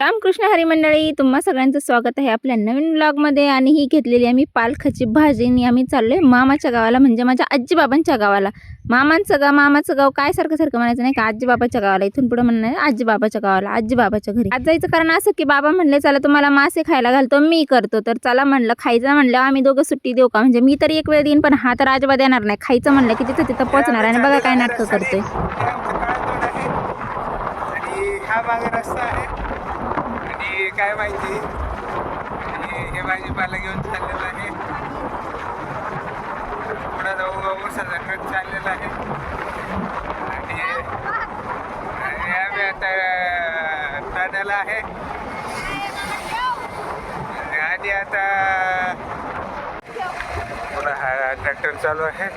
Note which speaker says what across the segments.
Speaker 1: रामकृष्ण हरिमंडळी तुम्हा सगळ्यांचं स्वागत आहे आपल्या नवीन ब्लॉगमध्ये आणि ही घेतलेली आहे मी पालखाची भाजी. आणि आम्ही चाललोय मामाच्या गावाला म्हणजे माझ्या आजीबाबांच्या गावाला. मामांचं गाव मामाचं गाव काय सारखं सारखं म्हणायचं नाही का? आजीबाबाच्या गावाला. इथून पुढे म्हणणार आजीबाबाच्या गावाला आजीबाबाच्या घरी. आज जायचं कारण असं की बाबा म्हणले चला तुम्हाला मासे खायला घालतो मी करतो. तर चला म्हणलं खायचं म्हणलं आम्ही दोघं सुट्टी देऊ का? म्हणजे मी तरी एक वेळ देईन पण हा तर अजिबात देणार नाही. खायचं म्हणलं की तिथं तिथं पोचणार आणि बघा काय नाटकं करतोय
Speaker 2: आणि हा मागे रस्ता आहे आणि काय माहिती? आणि हे भाजीपाला घेऊन चाललेलं आहे. पुढे जाऊ जाऊ ट्रक चाललेला आहे. आणि आणि आम्ही आता ठाण्याला आहे. आणि आता पुन्हा हा ट्रॅक्टर चालू आहे.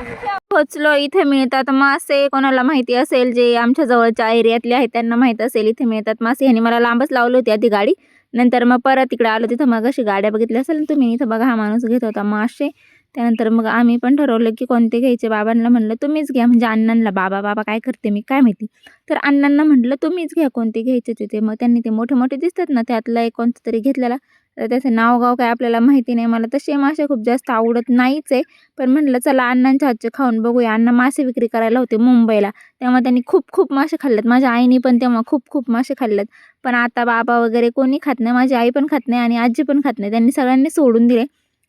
Speaker 1: पोहोचलो इथे मिळतात मासे. कोणाला माहिती असेल जे आमच्या जवळच्या एरियातले आहेत त्यांना माहीत असेल इथे मिळतात मासे. ह्यानी मला लांबच लावली होती आधी गाडी. नंतर मग परत इकडे आलो तिथं. मग अशी गाड्या बघितल्या. असेल तुम्ही इथं बघा हा माणूस घेत होता मासे. त्यानंतर मग आम्ही पण ठरवलं की कोणते घ्यायचे? बाबांना म्हणलं तुम्हीच घ्या. म्हणजे अण्णांना. बाबा बाबा काय करते मी? काय माहिती? तर अण्णांना म्हटलं तुम्हीच घ्या. कोणते घ्यायचे तिथे मग त्यांनी ते मोठे मोठे दिसतात ना त्यातला एक कोणतं तरी घेतलेला. तर त्याचं नाव गाव काय आपल्याला माहिती नाही. मला तसे मासे खूप जास्त आवडत नाहीच आहे. पण म्हटलं चला अण्णांच्या हातचे खाऊन बघूया. अण्णा मासे विक्री करायला होते मुंबईला. तेव्हा त्यांनी खूप खूप मासे खाल्लेत. माझ्या आईने पण तेव्हा खूप खूप मासे खाल्लेत. पण आता बाबा वगैरे कोणी खात नाही. माझी आई पण खात नाही आणि आजी पण खात नाही. त्यांनी सगळ्यांनी सोडून दिले.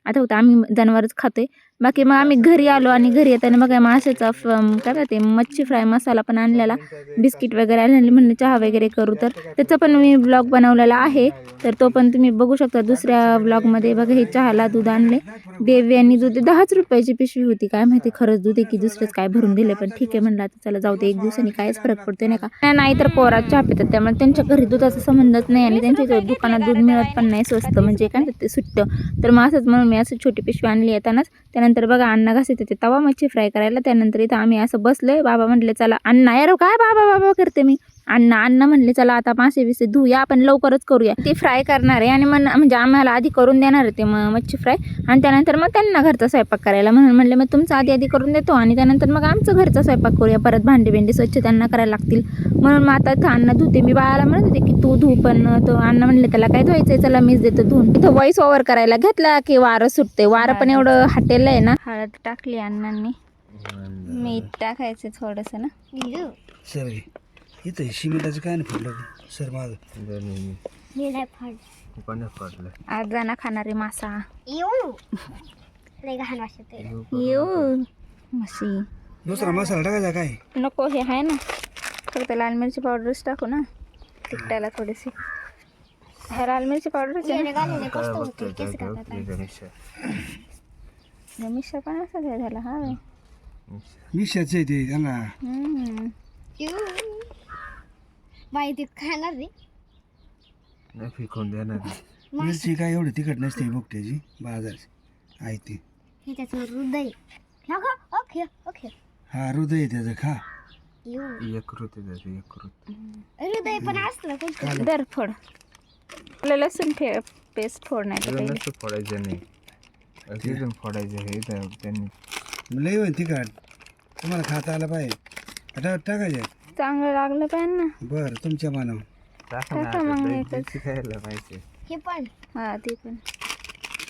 Speaker 1: आता होतं आम्ही जनावरच खातोय. बाकी मग आम्ही घरी आलो आणि घरी येताना बघा माशाचा काय म्हणते मच्छी फ्राय मसाला पण आणलेला. बिस्किट वगैरे आणले म्हणलं चहा वगैरे करू तर. त्याचा पण मी ब्लॉग बनवलेला आहे. तर तो पण तुम्ही बघू शकता दुसऱ्या ब्लॉगमध्ये. बघा हे चहाला दूध आणले. देवी आणि दूध दहाच रुपयाची पिशवी होती. काय माहिती खरंच दूध आहे की दुसरंच काय भरून दिले पण ठीक आहे म्हणलं आता चला जाऊ दे एक दिवसांनी कायच फरक पडतोय नाही का? नाही तर पोरात चहा पितात त्यामुळे त्यांच्या घरी दुधाचा संबंधच नाही आणि त्यांच्या दुकानात दूध मिळत पण नाही स्वस्त. म्हणजे काय ते सुटतं तर मग असंच म्हणून मी असं छोटी पिशवी आणली येतानाच त्यानंतर बघा अण्णा घासत होते तवा मच्छी फ्राय करायला त्यानंतर इथं आम्ही असं बसलोय. बाबा म्हटले चला अण्णा यार काय बाबा बाबा करते मी? अण्णा अण्णा म्हणले चला आता मासे बिसे धुया आपण लवकरच करूया. ती फ्राय करणार आहे आणि मन म्हणजे आम्हाला आधी करून देणार आहे ते म मच्छी फ्राय आणि त्यानंतर मग त्यांना घरचा स्वयंपाक करायला म्हणून म्हणले मग तुमचं आधी आधी करून देतो आणि त्यानंतर मग आमचं घरचा स्वयंपाक करूया. परत भांडी बिंडी स्वच्छ त्यांना करायला लागतील. म्हणून मग आता इथं अण्णा धुते. मी बाळाला म्हणत होते की तू धू पण तो अण्णा म्हणले त्याला काय धुवायचंय? चला मीच देतो धुवून. इथं वॉइस ओव्हर करायला घेतला की वारं सुटते वारं पण एवढं हटेल आहे ना. हळद टाकली अण्णांनी. मीठ टाकायचं थोडंसं ना.
Speaker 3: सर इथं शिमिटाचं काय नाही फुटलं सर माझं.
Speaker 2: पडलं
Speaker 1: आज जाणार खाणारी मासा.
Speaker 4: येऊ. लय घाण वाटत
Speaker 1: येऊ मशी
Speaker 3: दुसरा मसाला टाकायचा काय?
Speaker 1: नको हे आहे ना. फक्त लाल मिरची पावडरच टाकू ना. तिखटायला थोडीशी. ह्या लाल मिरची पावडरच आहे ना.
Speaker 4: घालून होते केस
Speaker 1: पण असं काय झाला हा.
Speaker 3: मिशाचं आहे ते त्यांना.
Speaker 1: हम्म.
Speaker 4: येऊ. बाई ते खाणार रे
Speaker 2: नाही फिकून देणार
Speaker 3: मिरची काय एवढी तिखट नसते बुकट्याची बाजारची. आहे ती.
Speaker 4: हे त्याचं हृदय. ह्या? Okay okay.
Speaker 3: हा हृदय आहे त्याचं खा.
Speaker 4: येऊ.
Speaker 2: एक कृती जाते एक कृती
Speaker 4: हृदय पण असलं कोणतं
Speaker 1: दर फोड. आपलं लसूण ठे पेस्ट फोड नाही तर पहिले
Speaker 2: नसतं फोडायचं नाही. फोडायचं हे इथं त्यांनी
Speaker 3: लय होईल तिखट. तुम्हाला खाता आलं पाहिजे. आता टाकायचे.
Speaker 1: चांगलं लागलं पाहिजे ना.
Speaker 3: बरं तुमच्या मानव
Speaker 2: टाका ना
Speaker 1: टाका
Speaker 2: आता,
Speaker 1: मग
Speaker 2: लई
Speaker 1: एकच.
Speaker 2: देशी खायला पाहिजे.
Speaker 4: हे पण.
Speaker 1: हा ते पण.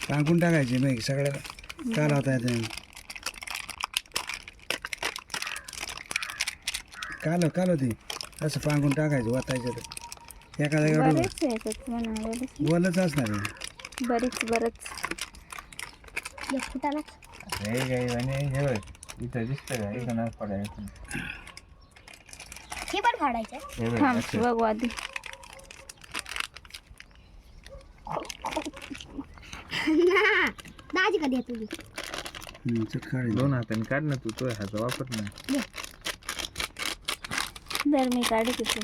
Speaker 3: टाकून टाकायचे मग सगळ्याला का लावता येते काल काल होते. असं पांगून टाकायचं वाचायचं तर. एका जागेवर
Speaker 1: बरेच आहे त्यात म्हणा बरेच
Speaker 3: बोलच असणार आहे.
Speaker 1: बरीच बरंच.
Speaker 4: एक फुटाला
Speaker 2: हे काही हे बघ इथं दिसतं का? इथं फोडायचं
Speaker 4: हे पण फाडायचं
Speaker 2: हे बघ
Speaker 1: थांब
Speaker 2: असं.
Speaker 1: बघू आधी.
Speaker 4: दाजी कधी तुझी?
Speaker 2: दोन हाताने काढ ना तू तो हाता वापर ना
Speaker 1: जर मी काढे पीस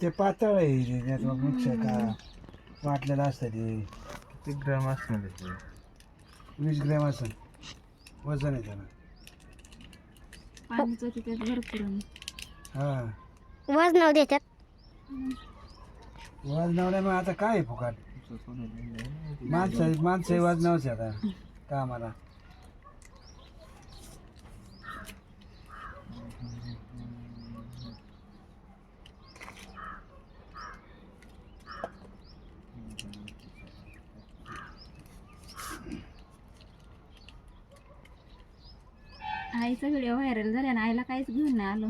Speaker 3: ते पातळ आहे ते त्यात मग मिक्स का? वाटलेलं असतं ते.
Speaker 2: किती ग्राम असणार?
Speaker 3: वीस ग्रॅम असं वजन आहे त्याला.
Speaker 1: पाण्याचं तिथे भरपूर
Speaker 3: हा.
Speaker 4: वजन देतात
Speaker 3: वजनावल्या मग आता काय आहे फुकाट? माणसं माणसं वजनावच आता. कामाला.
Speaker 1: आईचा व्हिडिओ व्हायरल झाला ना आईला काहीच घेऊन नाही आलो.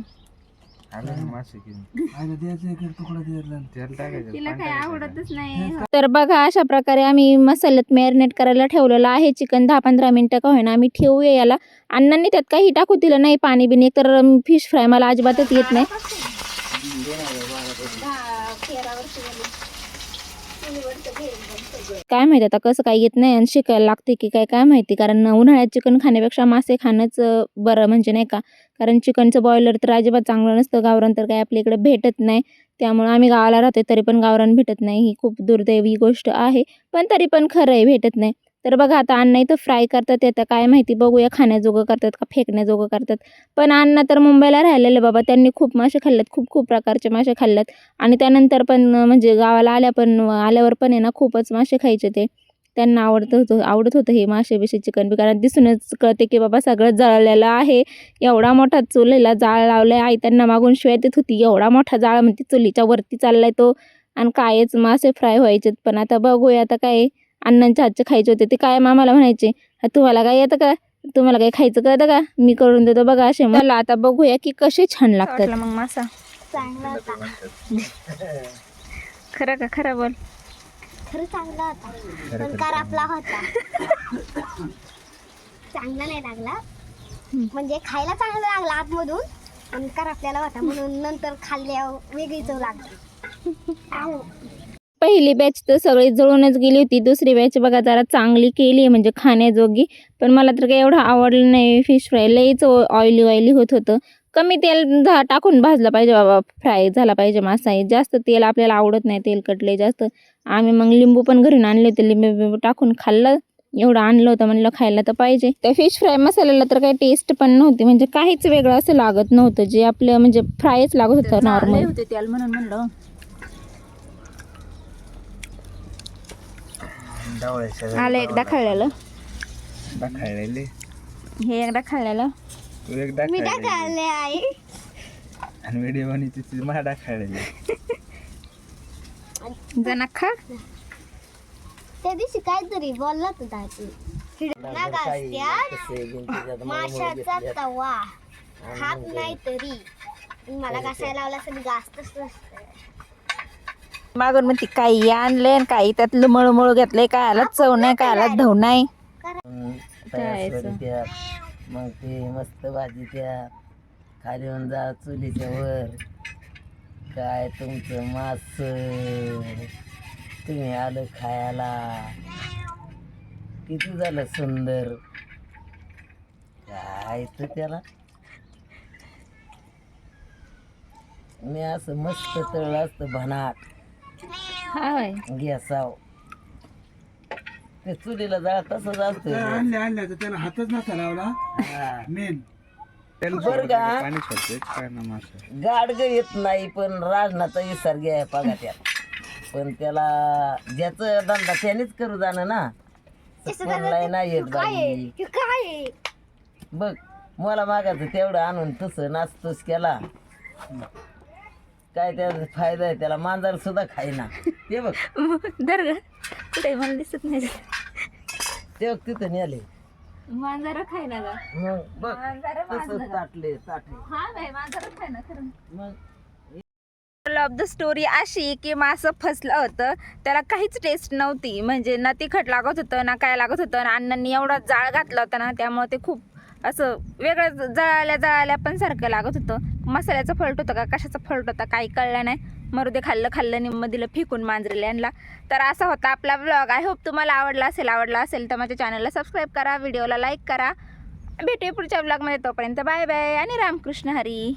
Speaker 2: आलं ना मासे घेऊन
Speaker 3: आयला द्यायचं एक तुकडा द्यायला.
Speaker 2: तेल टाकायचं
Speaker 1: तिला
Speaker 2: पाणी
Speaker 1: काही
Speaker 2: टाकायचं.
Speaker 1: आवडतच नाही. तर बघा अशा प्रकारे आम्ही मसाल्यात मॅरिनेट करायला ठेवलेलं आहे. चिकन दहा पंधरा मिनटं का होईना आम्ही ठेवूया याला. अण्णांनी त्यात काही टाकू दिलं नाही. पाणी बिनी तर फिश फ्राय मला अजिबातच येत नाही. काय माहिती आता कसं काय येत नाही आणि शिकायला लागते की काय काय माहिती? कारण उन्हाळ्यात चिकन खाण्यापेक्षा मासे खाणंच बरं म्हणजे नाही का? कारण चिकनचं बॉयलर तर अजिबात चांगलं नसतं. गावरान तर काय आपल्या इकडे भेटत नाही. त्यामुळं आम्ही गावाला राहतो तरी पण गावरान भेटत नाही. ही खूप दुर्दैवी गोष्ट आहे. पण तरी पण खरं आहे भेटत नाही. तर बघा आता अन्न इथं फ्राय करतात येतं. काय माहिती बघूया खाण्याजोगं करतात का फेकण्याजोगं करतात. पण अण्णा तर मुंबईला राहिलेलं बाबा. त्यांनी खूप मासे खाल्लेत खूप खूप प्रकारचे मासे खाल्लेत. आणि त्यानंतर पण म्हणजे गावाला आल्या पण आल्यावर पण आहे ना खूपच मासे खायचे ते. त्यांना आवडत होतं आवडत होतं हे मासे चिकन बी कारण दिसूनच कळते की बाबा सगळं जळलेलं आहे. एवढा मोठा चुलीला जाळ लावलाय. आई त्यांना मागून शिवाय देत होती. एवढा मोठा जाळ म्हणते चुलीच्या वरती चाललाय तो. आणि कायच मासे फ्राय व्हायचेत. पण आता बघूया आता काय अण्णांच्या हातचे खायचे होते ते काय मामाला म्हणायचे "हा, तुम्हाला काय येतं का? तुम्हाला काय खायचं कळतं का? मी करून देतो बघा असे. मला आता बघूया की कसे छान लागतात. मग मासा.
Speaker 4: चांगला होता
Speaker 1: खरं का? खरं बोल.
Speaker 4: खरं चांगला होता. पण कार आपला होता. चांगला नाही लागला. म्हणजे खायला चांगला लागला आतमधून. पण कार आपल्याला होता म्हणून नंतर खाल्ल्यावर वेगळी चव.
Speaker 1: पहिली बॅच तर सगळी जळूनच गेली होती. दुसरी बॅच बघा जरा चांगली केली आहे म्हणजे खाण्याजोगी. पण मला तर काही एवढं आवडलं नाही. फिश फ्राय लईच ऑइली ऑइली होत होतं. कमी तेल झा टाकून भाजलं पाहिजे बाबा. फ्राय झाला पाहिजे मासा. जास्त तेल आपल्याला आवडत नाही तेल कटले जास्त. आम्ही मग लिंबू पण घरून आणले होते. लिंबू टाकून खाल्लं. एवढं आणलं होतं. म्हणलं खायला तर पाहिजे. त्या फिश फ्राय मसाल्याला तर काही टेस्ट पण नव्हती. म्हणजे काहीच वेगळं असं लागत नव्हतं. जे आपलं म्हणजे फ्रायच लागत होतं नॉर्मल
Speaker 5: होते त्याला म्हणून म्हणलं.
Speaker 1: आलं एकदा खाल्लेलं
Speaker 2: एकदा खायला
Speaker 1: हे एकदा खाल्लेलं
Speaker 2: तू एकदा
Speaker 4: मी काय खाल्ले आई
Speaker 2: आणि व्हिडिओ बनवते ती मला खायला
Speaker 1: जणा खा
Speaker 4: त्या दिवशी काहीतरी बोलला तू दादी नागास्त्यात माशाचा तवा खात नाही तरी मला घासायला लावला सगळी गास्तच नसतं
Speaker 1: मागून म्हणते काही आणले आणि काही त्यातलं मळमळ घेतलंय काय आला चव नाही काय आला धव नाही.
Speaker 5: तयार त्या मग ते मस्त भाजी त्या खाली येऊन जा चुलीच्या वर. काय तुमचं मास तुम्ही आलं खायला. किती झालं सुंदर? काय तर त्याला? मी असं मस्त तळलं असतं भनाट.
Speaker 1: हाय.
Speaker 5: ते चुलीला जाळ तसंच असतं
Speaker 3: आणले आणले तर त्याला हातच नसता लावला. मेन.
Speaker 5: बरं का?
Speaker 2: ते पाणी सोडते काय ना मासे.
Speaker 5: गाडग येत नाही पण राजनाचा विसर्ग आहे बघा त्याला पण त्याला ज्याचं धंदा त्यानेच करू जाणं ना. कोणलाही नाही येत बाई.
Speaker 4: हे काय आहे?
Speaker 5: बघ मला मागायचं तेवढं आणून तसं नाचतोस केला. काय त्याचा फायदा आहे त्याला मांजर सुद्धा खाईना. ते बघ.
Speaker 1: दर ग. कुठे मला दिसत नाही.
Speaker 5: ते बघ तिथं नेले.
Speaker 1: मांजर खाय ना ग.
Speaker 5: मग बघ
Speaker 1: मांजर
Speaker 5: तसंच ताटले ताटले.
Speaker 1: हा बाई मांजर खाय ना खरं.
Speaker 5: मग
Speaker 1: ऑफ द स्टोरी अशी की मासं फसलं होतं. त्याला काहीच टेस्ट नव्हती. म्हणजे ना तिखट लागत होतं ना काय लागत होतं. आणि अण्णांनी एवढा जाळ घातला होता ना त्यामुळे ते खूप असं वेगळं जळाल्या जळाल्या पण सारखं लागत होतं. मसाल्याचं फल्ट होतं का? कशाचं फल्ट होता? काही कळलं नाही. मरू खाल्लं खाल्लं निम्म दिलं फेकून मांजरेल्यांना तर असा होता आपला ब्लॉग आय होप तुम्हाला आवडला असेल आवडला असेल तर माझ्या चॅनलला सबस्क्राईब करा व्हिडिओला लाईक करा. भेटूया पुढच्या ब्लॉगमध्ये तोपर्यंत. बाय बाय आणि रामकृष्ण हरी.